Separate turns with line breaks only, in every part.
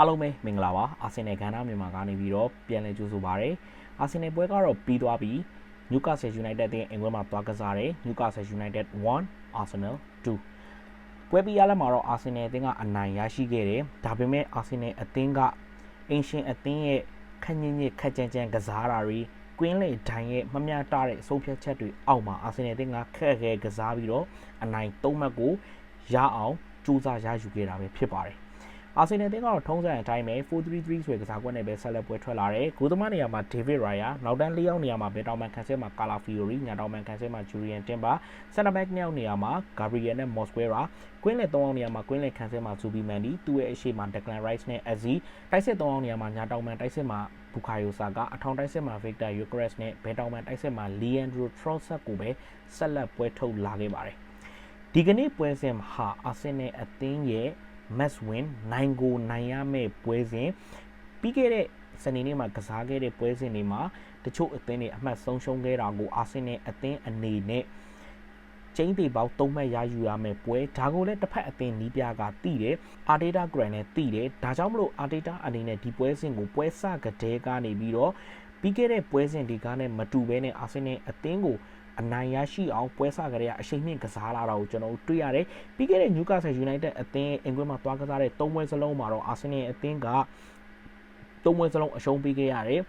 အားလုံးပဲမင်္ဂလာပါအာဆင်နယ်ဂန်နာမြန်မာကနေပြီးတော့ပြန်လည်ကြိုဆိုပါရစေအာဆင်နယ်ပွဲကတော့ပြီးသွားပြီ Newcastle United အသင်းအင်္ဂလန်မှာသွားကစားတယ် Newcastle United 1 Arsenal 2ပွဲပြီးရလက်မှာတော့အာဆင်နယ်အသင်းကအနိုင်ရရှိခဲ့တယ်ဒါပေမဲ့အာဆင်နယ်အသင်းကအင်ရှင်အသင်းရဲ့ခက်ညင်ညစ်ခက်ကြမ်းကြမ်းကစားတာတွေကွင်းလေဒိုင်ရဲ့မမျှတတဲ့အဆုံးဖြတ်ချက်တွေအောက်မှာအာဆင်နယ်အသင်းကခက်ခဲကစားပြီးတော့အနိုင်၃မှတ်ကိုရအောင်ကြိုးစားရယူခဲ့တာပဲဖြစ်ပါတယ် အာဆင်နယ်အသင်းကတော့ထုံးစံအတိုင်းပဲ4-3-3ဆိုတဲ့ကစားကွက်နဲ့ပဲဆက်လက်ပွဲထွက်လာတယ်။ဂိုးသမားနေရာမှာ David Raya နောက်တန်း၄ယောက်နေရာမှာဘယ်တောင်မန်ကန်ဆယ်မှာ Cala Fiori ညာတောင်မန်ကန်ဆယ်မှာ Julian Timber center back နှစ်ယောက်နေရာမှာ Gabriel နဲ့ Mosquera ကွင်းလေ၃ယောက်နေရာမှာကွင်းလေကန်ဆယ်မှာ Zubi Mandi သူ့ရဲ့အရှိမှာ Declan Rice နဲ့ Azzi တိုက်စစ်၃ယောက်နေရာမှာညာတောင်မန်တိုက်စစ်မှာ Bukayo Saka အထောင်တိုက်စစ်မှာ Victor Gyökeres နဲ့ဘယ်တောင်မန်တိုက်စစ်မှာ Leandro Trossard ကိုပဲဆက်လက်ပွဲထုတ်လာခဲ့ပါတယ်။ဒီကနေ့ပွဲစဉ်မှာအာဆင်နယ်အသင်းရဲ့ match win နိုင်ကိုနိုင်ရမယ့်ပွဲစဉ်ပြီးခဲ့တဲ့စနေနေ့မှာကစားခဲ့တဲ့ပွဲစဉ်တွေမှာတချို့အသင်းတွေအမှတ်ဆုံးရှုံးခဲ့တာကိုအာဆင်နယ်အသင်းအနေနဲ့ကျင်းသေးပေါင်း၃မှတ်ရယူရမယ်ပွဲဒါကိုလည်းတစ်ဖက်အသင်းနီးပြကတိတယ်အာဒေတာဂရန်နဲ့တိတယ်ဒါကြောင့်မလို့အာဒေတာအနေနဲ့ဒီပွဲစဉ်ကိုပွဲစကတဲ့ကနေပြီးတော့ပြီးခဲ့တဲ့ပွဲစဉ်ဒီကားနဲ့မတူဘဲနဲ့အာဆင်နယ်အသင်းကို အနိုင်ရရှိအောင်ပွဲစကလေးကအရှိန်မြင့်ကစားလာတာကိုကျွန်တော်တို့တွေ့ရတယ်ပြီးခဲ့တဲ့ Newcastle United အသင်းအင်္ဂလိပ်မှာသွားကစားတဲ့၃ပွဲစလုံးမှာတော့ Arsenal အသင်းက၃ပွဲစလုံးအရှုံးပေးခဲ့ရတယ်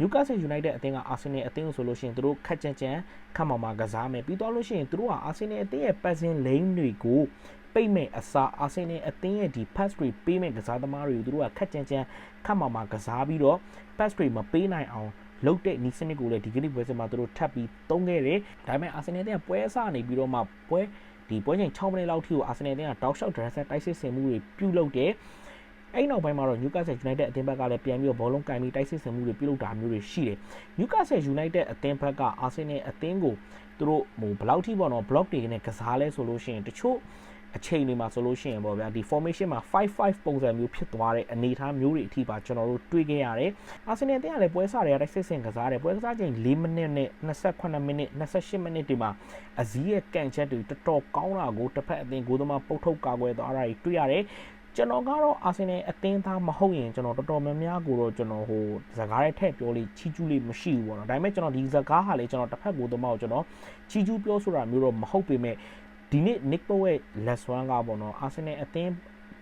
Newcastle United အသင်းက Arsenal အသင်းကိုဆိုလို့ရှိရင်သူတို့ခက်ကြမ်းကြမ်းခက်မာမာကစားမယ်ပြီးတော့လို့ရှိရင်သူတို့က Arsenal အသင်းရဲ့ passing lane တွေကိုပိတ်မဲ့အစား Arsenal အသင်းရဲ့ဒီ pass တွေပေးမဲ့ကစားသမားတွေကိုသူတို့ကခက်ကြမ်းကြမ်းခက်မာမာကစားပြီးတော့ pass တွေမပေးနိုင်အောင် လုတ်တဲ့နီးစနစ်ကိုလည်းဒီကနေ့ပွဲစဉ်မှာသူတို့ထပ်ပြီးသုံးခဲ့တယ်။ဒါပေမဲ့အာဆင်နယ်တဲ့ပွဲအစနေပြီးတော့မှပွဲဒီပွဲချိန်6မိနစ်လောက်ထိကိုအာဆင်နယ်တဲ့ကတောက်လျှောက်ဒရက်ဆက်တိုက်စစ်ဆင်မှုတွေပြုလုပ်တယ်။အဲ့နောက်ပိုင်းမှာတော့ Newcastle United အသင်းဘက်ကလည်းပြန်ပြီးတော့ဘောလုံးကင်ပြီးတိုက်စစ်ဆင်မှုတွေပြုလုပ်တာမျိုးတွေရှိတယ်။ Newcastle United အသင်းဘက်က Arsenal အသင်းကိုသူတို့ဟိုဘယ်လောက်ထိပေါ့နော် block တွေနဲ့ကစားလဲဆိုလို့ရှိရင်တချို့ အချိန်တွေမှာဆိုလို့ရှိရင်ပေါ့ဗျာဒီ formation မှာ5-5ပုံစံမျိုးဖြစ်သွားတဲ့အနေအထားမျိုးတွေအထိပါကျွန်တော်တို့တွေ့ခဲ့ရတယ်။အာဆင်နယ်တင်းကလည်းပွဲစားတွေကတိုက်စစ်ဆင်ကစားတယ်ပွဲကစားချိန်4မိနစ်နဲ့28မိနစ်28မိနစ်ဒီမှာအစည်းရဲ့ကန်ချက်တွေတော်တော်ကောင်းတာကိုတစ်ဖက်အသင်းဂိုးသမားပုတ်ထုတ်ကာကွယ်သွားတာတွေတွေ့ရတယ်။ကျွန်တော်ကတော့အာဆင်နယ်အသင်းသားမဟုတ်ရင်ကျွန်တော်တော်တော်များများကိုတော့ကျွန်တော်ဟိုစကားရဲ့ထက်ပြောလေးချီကျူးလေးမရှိဘူးပေါ့နော်ဒါပေမဲ့ကျွန်တော်ဒီစကားဟာလေကျွန်တော်တစ်ဖက်ကိုသမားကိုကျွန်တော်ချီကျူးပြောဆိုတာမျိုးတော့မဟုတ်ပေမဲ့ ဒီနေ့ Nick Pope ရဲ့ last one ကပေါ့နော်အာဆင်နယ်အသင်း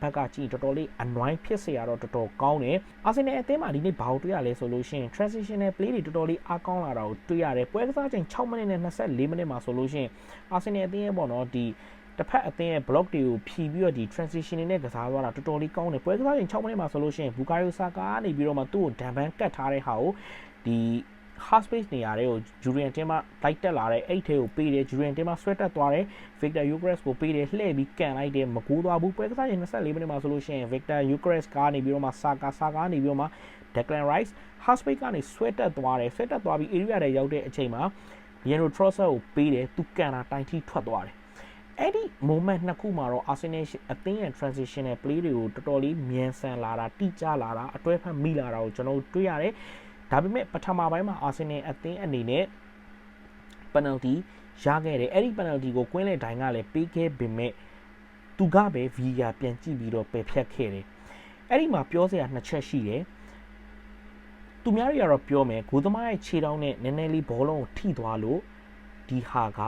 ဘက်ကကြည့်တော်တော်လေးအနွိုင်းဖြစ်စေရတော့တော်တော်ကောင်းတယ်အာဆင်နယ်အသင်းမှာဒီနေ့ဘာလို့တွေ့ရလဲဆိုလို့ရှိရင် transitional play တွေတော်တော်လေးအားကောင်းလာတာကိုတွေ့ရတယ်ပွဲကစားချိန်6မိနစ်နဲ့24မိနစ်မှာဆိုလို့ရှိရင်အာဆင်နယ်အသင်းရဲ့ပေါ့နော်ဒီတစ်ဖက်အသင်းရဲ့ block တွေကိုဖြီးပြီးတော့ဒီ transition တွေနဲ့ကစားသွားတာတော်တော်လေးကောင်းတယ်ပွဲကစားချိန်6မိနစ်မှာဆိုလို့ရှိရင်ဘူကာယိုဆာကာကနေပြီးတော့မှသူ့ကိုဒန်ဘန်ကတ်ထားတဲ့ဟာကိုဒီ half space နေရာတွေကို Julian Timber လိုက်တက်လာတဲ့အဲ့ထဲကိုပေးတယ် Julian Timber ဆွဲတက်သွားတယ် Victor Eucharist ကိုပေးတယ်လှည့်ပြီးကန်လိုက်တယ်မကူးသွားဘူးပွဲကစားရင်24မိနစ်မှာဆိုလို့ရှိရင် Victor Eucharist ကနေပြီးတော့မှ Saka Saka နေပြီးတော့မှ Declan Rice half space ကနေဆွဲတက်သွားတယ်ဆွဲတက်သွားပြီး area ထဲရောက်တဲ့အချိန်မှာ Leandro Trossard ကိုပေးတယ်သူကန်တာတိုင်ထိထွက်သွားတယ်အဲ့ဒီ moment နှစ်ခုမှာတော့ Arsenal အသင်းရဲ့ transitional play တွေကိုတော်တော်လေးမြန်ဆန်လာတာတိကျလာတာအတွဲဖက်မိလာတာကိုကျွန်တော်တို့တွေ့ရတယ် ဒါပေမဲ့ပထမပိုင်းမှာအာဆင်နယ်အသင်းအနေနဲ့ penalty ရခဲ့တယ်အဲ့ဒီ penalty ကိုကွင်းလေဒိုင်ကလည်းပေးခဲ့ပေမဲ့သူကပဲ VAR ပြန်ကြည့်ပြီးတော့ပယ်ဖြတ်ခဲ့တယ်အဲ့ဒီမှာပြောစရာနှစ်ချက်ရှိတယ်သူများတွေကတော့ပြောမယ်ဂိုးသမားရဲ့ခြေထောက်နဲ့နည်းနည်းလေးဘောလုံးကိုထိသွားလို့ဒီဟာက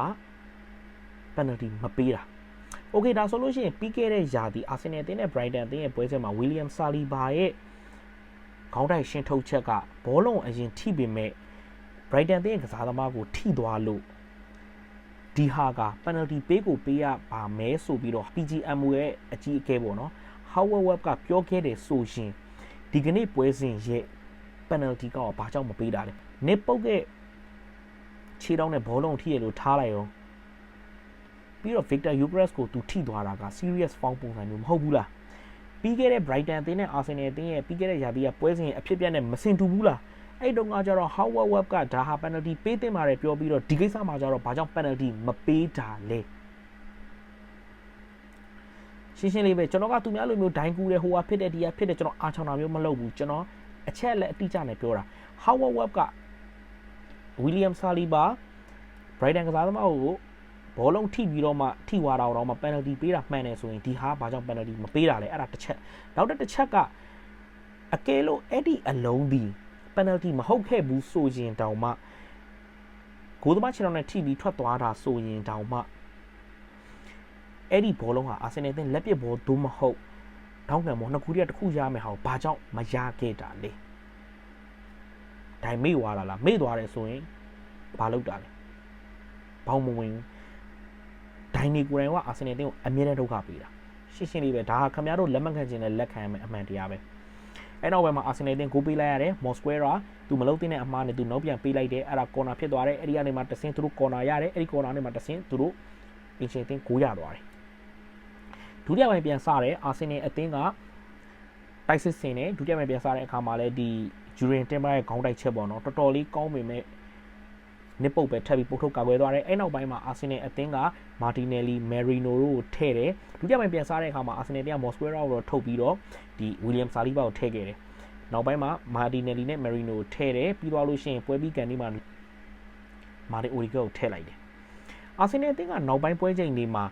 penalty မပေးတာโอเคဒါဆိုလို့ရှိရင်ပြီးခဲ့တဲ့ယာဒီအာဆင်နယ်အသင်းနဲ့ Brighton အသင်းရဲ့ပွဲစဉ်မှာ William Saliba ရဲ့ ခေါင်းတိုက်ရှင်းထုတ်ချက်ကဘောလုံးအရင်ထိပေမဲ့ Brighton တဲ့ကစားသမားကိုထိသွားလို့ဒီဟာက penalty ပေးကိုပေးရပါမဲဆိုပြီးတော့ PGM ရဲ့အကြီးအကဲပေါ့နော် Howard Webb ကပြောခဲ့တယ်ဆိုရှင်ဒီကနေ့ပွဲစဉ်ရဲ့ penalty ကဘာကြောင့်မပေးတာလဲနေပုတ်ရဲ့ခြေတောင်းနဲ့ဘောလုံးထိရလို့ထားလိုက်ရောပြီးတော့ Victor Eucharist ကိုသူထိသွားတာက serious foul ပုံစံမျိုးမဟုတ်ဘူးလား ပြီးခဲ့တဲ့ Brighton အသင်းနဲ့ Arsenal အသင်းရဲ့ပြီးခဲ့တဲ့ရာသီကပွဲစဉ်အဖြစ်ပြက်နဲ့မစင်တူဘူးလားအဲ့တုန်းကကျတော့ Howard Webb ကဒါဟာ penalty ပေးတင်ပါတယ်ပြောပြီးတော့ဒီကိစ္စမှာကျတော့ဘာကြောင့် penalty မပေးတာလဲရှင်းရှင်းလေးပဲကျွန်တော်ကသူများလိုမျိုးဒိုင်းကူးတယ်ဟိုကဖြစ်တယ်ဒီကဖြစ်တယ်ကျွန်တော်အားချောင်းတာမျိုးမလုပ်ဘူးကျွန်တော်အချက်လက်အတိအကျနဲ့ပြောတာ Howard Webb က William Saliba Brighton ကစားသမားကို ဘောလုံးထိပြီးတော့မှထိသွားတာတော့မှ penalty ပေးတာမှန်တယ်ဆိုရင်ဒီဟာဘာကြောင့် penalty မပေးတာလဲအဲ့ဒါတစ်ချက်နောက်တစ်ချက်က အကယ်လို့အဲ့ဒီအလုံးဒီ penalty မဟုတ်ခဲ့ဘူးဆိုရင်တောင်မှဂိုးသမားခြေထောက်နဲ့ထိပြီးထွက်သွားတာဆိုရင်တောင်မှအဲ့ဒီဘောလုံးဟာအာဆင်နယ်အသင်းလက်ပစ်ဘောသို့မဟုတ်တောင်းခံဘောနှစ်ခုတည်းတစ်ခုရမယ်ဟာကိုဘာကြောင့်မရခဲ့တာလဲဒိုင်မေ့သွားတာလားမေ့သွားတယ်ဆိုရင်ဘာလုပ်တာလဲဘောင်းမဝင်ဘူး ဒိုင်နီကိုယ်တိုင်ကအာဆင်နယ်အသင်းကိုအမြဲတမ်းဒုက္ခပေးတာရှင်းရှင်းလေးပဲဒါဟာခင်ဗျားတို့လက်မခံခြင်းနဲ့လက်ခံရမယ်အမှန်တရားပဲအဲ့နောက်ဘက်မှာအာဆင်နယ်အသင်းဂိုးပေးလိုက်ရတယ်မော်စကွဲရာသူမလုံးသိတဲ့အမှားနဲ့သူနောက်ပြန်ပေးလိုက်တယ်အဲ့ဒါကော်နာဖြစ်သွားတယ်အဲ့ဒီကနေမှတဆင်းသူတို့ကော်နာရတယ်အဲ့ဒီကော်နာနဲ့မှတဆင်းသူတို့အင်ရှင်အသင်းကိုရသွားတယ်ဒုတိယပိုင်းပြန်စတယ်အာဆင်နယ်အသင်းကတိုက်စစ်ဆင်တယ်ဒုတိယပိုင်းပြန်စတဲ့အခါမှာလည်းဒီဂျူရင်တင်ပါရဲ့ခေါင်းတိုက်ချက်ပေါ့နော်တော်တော်လေးကောင်းပေမဲ့ နစ်ပုတ်ပဲထပ်ပြီးပုတ်ထုတ်ကာကွယ်သွားတယ်အဲ့နောက်ပိုင်းမှာအာဆင်နယ်အသင်းကမာတီနယ်လီမယ်ရီနိုတို့ကိုထည့်တယ်ဒုတိယပိုင်းပြန်စားတဲ့အခါမှာအာဆင်နယ်တရားမော်စကွဲရာကိုထုတ်ပြီးတော့ဒီဝီလီယမ်ဆာလီဘာကိုထည့်ခဲ့တယ်နောက်ပိုင်းမှာမာတီနယ်လီနဲ့မယ်ရီနိုကိုထည့်တယ်ပြီးသွားလို့ရှိရင်ပွဲပြီးကန်ဒီမှာမာတီအိုရီဂိုကိုထည့်လိုက်တယ်အာဆင်နယ်အသင်းကနောက်ပိုင်းပွဲချိန်တွေမှာ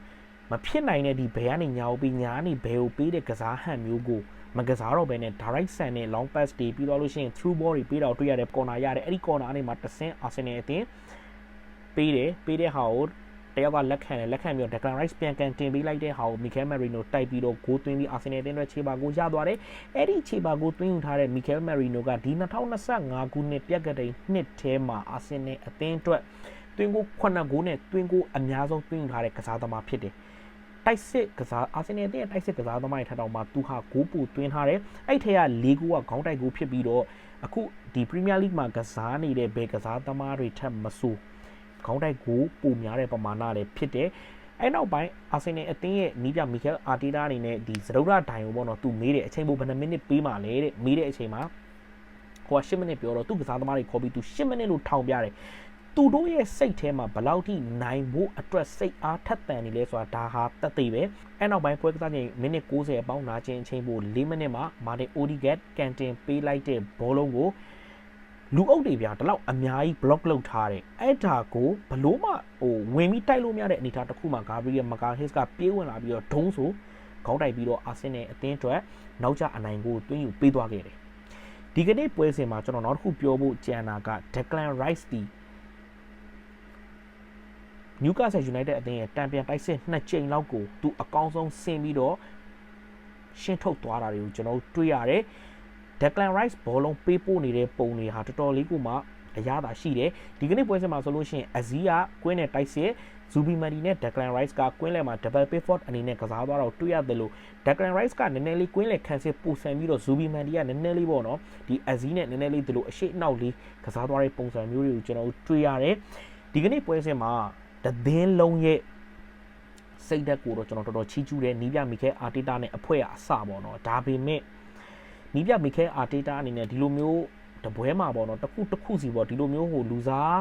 မဖြစ်နိုင်တဲ့ဒီဘယ်ကနေညာဦးပြီးညာကနေဘယ်ကိုပေးတဲ့ကစားဟန်မျိုးကို မကစားတော့ဘဲနဲ့ direct send နဲ့ long pass တွေပြီးတော့လို့ရှိရင် through ball တွေပေးတော့တွေ့ရတဲ့ corner ရတယ်အဲ့ဒီ corner အနေမှာတဆင်း Arsenal အတင်းပေးတယ်ပေးတဲ့ဟာကိုတယောက်ကလက်ခံတယ်လက်ခံပြီးတော့ Declan Rice ပြန်ကန်တင်ပေးလိုက်တဲ့ဟာကို Mikel Merino တိုက်ပြီးတော့ဂိုးသွင်းပြီး Arsenal အတင်းအတွက်ခြေပါကိုရသွားတယ်အဲ့ဒီခြေပါကိုသွင်းယူထားတဲ့ Mikel Merino ကဒီ2025ခုနှစ်ပြက်ကတိန်နှစ်ထဲမှာ Arsenal အတင်းအတွက်သွင်းကို9ဂိုးနဲ့သွင်းကိုအများဆုံးသွင်းယူထားတဲ့ကစားသမားဖြစ်တယ် တိုက်စစ်ကစားအာဆင်နယ်အသင်းရဲ့တိုက်စစ်ကစားသမားတွေထပ်တော့မှသူဟာဂိုးပူသွင်းထားတယ်အဲ့ထဲက၄ဂိုးကခေါင်းတိုက်ဂိုးဖြစ်ပြီးတော့အခုဒီပရီးမီးယားလိဂ်မှာကစားနေတဲ့ဘယ်ကစားသမားတွေထက်မဆိုးခေါင်းတိုက်ဂိုးပူများတဲ့ပမာဏလည်းဖြစ်တယ်အဲ့နောက်ပိုင်းအာဆင်နယ်အသင်းရဲ့နီးပြမီကယ်အာတီတာအနေနဲ့ဒီစရုပ်ရဒိုင်ကိုပေါ့နော်သူမေးတယ်အချိန်ပိုဘယ်နှမိနစ်ပေးမှလဲတဲ့မေးတဲ့အချိန်မှာဟိုက10မိနစ်ပြောတော့သူကစားသမားတွေခေါ်ပြီးသူ10မိနစ်လို့ထောင်ပြတယ် သူတို့ရဲ့စိတ်ထဲမှာဘယ်လောက်ထိနိုင်ဖို့အတွက်စိတ်အားထက်သန်နေလဲဆိုတာဒါဟာတက်သေးပဲအဲနောက်ပိုင်းပွဲကစားချိန်မိနစ်60အပေါင်းနာကျင်အချိန်ပို4မိနစ်မှာမာတင်အိုဒီဂက်ကန်တင်ပေးလိုက်တဲ့ဘောလုံးကိုလူအုပ်တွေဗျာဒီလောက်အများကြီး block လုပ်ထားတယ်အဲ့ဒါကိုဘလို့မှဟိုဝင်ပြီးတိုက်လို့မရတဲ့အနေအထားတစ်ခုမှာဂါဘရီယယ်မကာဟစ်ကပြေးဝင်လာပြီးတော့ဒုံးဆိုခေါင်းတိုက်ပြီးတော့အာဆင်နယ်အသင်းအတွက်နောက်ကျအနိုင်ကိုတွင်းယူပေးသွားခဲ့တယ်ဒီကနေ့ပွဲစဉ်မှာကျွန်တော်နောက်တစ်ခုပြောဖို့ကြံတာက Declan Rice တီ Newcastle United အသင်းရဲ့တံပြန်တိုက်စစ်နှစ်ကြိမ်လောက်ကိုသူအကောင်းဆုံးဆင်းပြီးတော့ရှင်းထုတ်သွားတာတွေကိုကျွန်တော်တို့တွေ့ရတယ်။ Declan Rice ဘောလုံးပေးပို့နေတဲ့ပုံတွေဟာတော်တော်လေးကိုမှအရသာရှိတယ်။ဒီကနေ့ပွဲစဉ်မှာဆိုလို့ရှိရင်အဇီးကကွင်းနဲ့တိုက်စစ်ဇူဘီမန်ဒီနဲ့ Declan Rice ကကွင်းလယ်မှာ double pivot အနေနဲ့ကစားသွားတော့တွေ့ရတယ်လို့ Declan Rice ကနည်းနည်းလေးကွင်းလယ်ခံစစ်ပူဆန်ပြီးတော့ဇူဘီမန်ဒီကနည်းနည်းလေးပေါ့နော်ဒီအဇီးနဲ့နည်းနည်းလေးဒီလိုအရှိအနောက်လေးကစားသွားတဲ့ပုံစံမျိုးတွေကိုကျွန်တော်တို့တွေ့ရတယ်။ဒီကနေ့ပွဲစဉ်မှာ တသင်းလုံးရဲ့စိတ်ဓာတ်ကိုတော့ကျွန်တော်တော်တော်ချီးကျူးတယ်နီးပြမိခဲအာတီတာနဲ့အဖွဲ့အစပေါ့နော်ဒါပေမဲ့နီးပြမိခဲအာတီတာအနေနဲ့ဒီလိုမျိုးတပွဲမှာပေါ့နော်တစ်ခုတစ်ခုစီပေါ့ဒီလိုမျိုးဟိုလူစား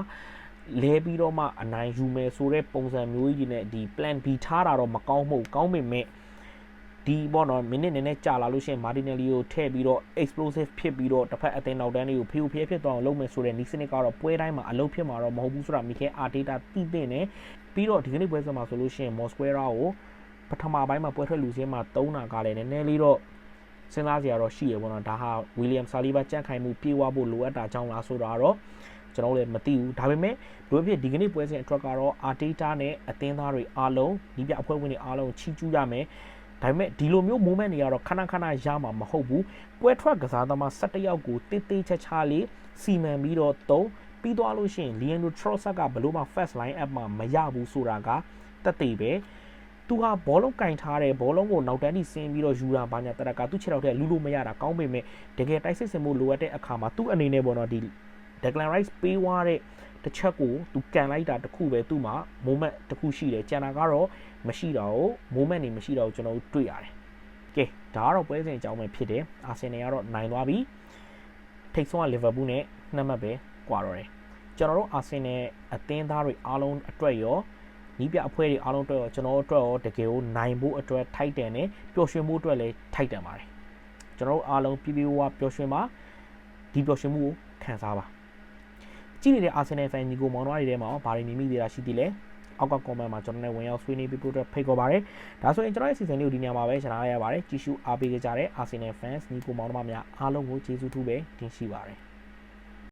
လဲပြီးတော့မှအနိုင်ယူမယ်ဆိုတဲ့ပုံစံမျိုးကြီးနဲ့ဒီ plan B ထားတာတော့မကောင်းမဟုတ်ကောင်းပေမဲ့ ဒီပေါ့နော်မိနစ်နည်းနည်းကြာလာလို့ရှိရင်မာတီနယ်လီကိုထည့်ပြီးတော့ explosive ဖြစ်ပြီးတော့တစ်ဖက်အသင်းနောက်တန်းတွေကိုဖီဖီဖြစ်သွားအောင်လုပ်မယ်ဆိုတဲ့နီးစနစ်ကတော့ပွဲတိုင်းမှာအလုပ်ဖြစ်မှာတော့မဟုတ်ဘူးဆိုတာမိခဲအာဒေတာသိသိနေပြီးတော့ဒီကနေ့ပွဲစဉ်မှာဆိုလို့ရှိရင်မော်စကွဲရာကိုပထမပိုင်းမှာပွဲထွက်လူစင်းမှာ၃နာကလည်းနည်းနည်းလေးတော့စဉ်းစားစရာတော့ရှိရပေါ့နော်ဒါဟာဝီလီယမ်ဆာလီဘာကြန့်ခိုင်မှုပြေးဝဖို့လိုအပ်တာကြောင့်လားဆိုတာတော့ကျွန်တော်လည်းမသိဘူးဒါပေမဲ့ဘယ်ဖြစ်ဒီကနေ့ပွဲစဉ်အတွက်ကတော့အာတေးတာနဲ့အသင်းသားတွေအားလုံးဒီပြအဖွဲ့ဝင်တွေအားလုံးချီးကျူးရမယ် ဒါပေမဲ့ဒီလိုမျိုး moment တွေကတော့ခဏခဏရမှာမဟုတ်ဘူးပွဲထွက်ကစားသမား17ယောက်ကိုတေးသေးချာချာလေးစီမံပြီးတော့သုံးပြီးသွားလို့ရှိရင် Leandro Trossard ကဘလို့မှ first line up မှာမရဘူးဆိုတာကတက်သေးပဲသူဟာဘောလုံးကင်ထားတယ်ဘောလုံးကိုနောက်တန်းထိဆင်းပြီးတော့ယူတာဘာညာတရကသူ့ခြေထောက်ထဲလူလို့မရတာကောင်းပေမဲ့တကယ်တိုက်စစ်စင်မှုလိုအပ်တဲ့အခါမှာသူ့အနေနဲ့ပေါ့နော်ဒီ Declan Rice ပေးသွားတဲ့တစ်ချက်ကိုသူကန်လိုက်တာတခုပဲသူ့မှာ moment တခုရှိတယ်ကျန်တာကတော့မရှိတော့ moment နေမရှိတော့ကျွန်တော်တို့တွေ့ရတယ်ကဲဒါကတော့ပွဲစဉ်အကြောင်းပဲဖြစ်တယ်အာဆင်နယ်ကတော့နိုင်သွားပြီထိတ်ဆုံးကလီဗာပူးနဲ့နှစ်မှတ်ပဲကွာတော့တယ်ကျွန်တော်တို့အာဆင်နယ်အသင်းသားတွေအားလုံးအတွက်ရောနီးပြအဖွဲ့တွေအားလုံးအတွက်ရောကျွန်တော်တို့အတွက်ရောတကယ်ကိုနိုင်ဖို့အတွက်ထိုက်တယ်နဲ့ပျော်ရွှင်မှုအတွက်လည်းထိုက်တယ်ပါတယ်ကျွန်တော်တို့အားလုံးပြပြဝါပျော်ရွှင်ပါဒီပျော်ရွှင်မှုကိုခံစားပါ ကြည့်နေတဲ့အာဆင်နယ်ဖန်ညီကိုမောင်နှမတွေထဲမှာဘာတွေနေမိသေးတာရှိသေးလဲအောက်က comment မှာကျွန်တော်နဲ့ဝင်ရောက်ဆွေးနွေးပေးဖို့အတွက်ဖိတ်ခေါ်ပါရစေဒါဆိုရင်ကျွန်တော်ရဲ့စီစဉ်လေးကိုဒီညမှာပဲရှင်းလာရပါတယ်ကြည့်ရှုအားပေးကြတဲ့ Arsenal fans ညီကိုမောင်နှမများအားလုံးကိုကျေးဇူးထူးပဲတင်ရှိပါတယ်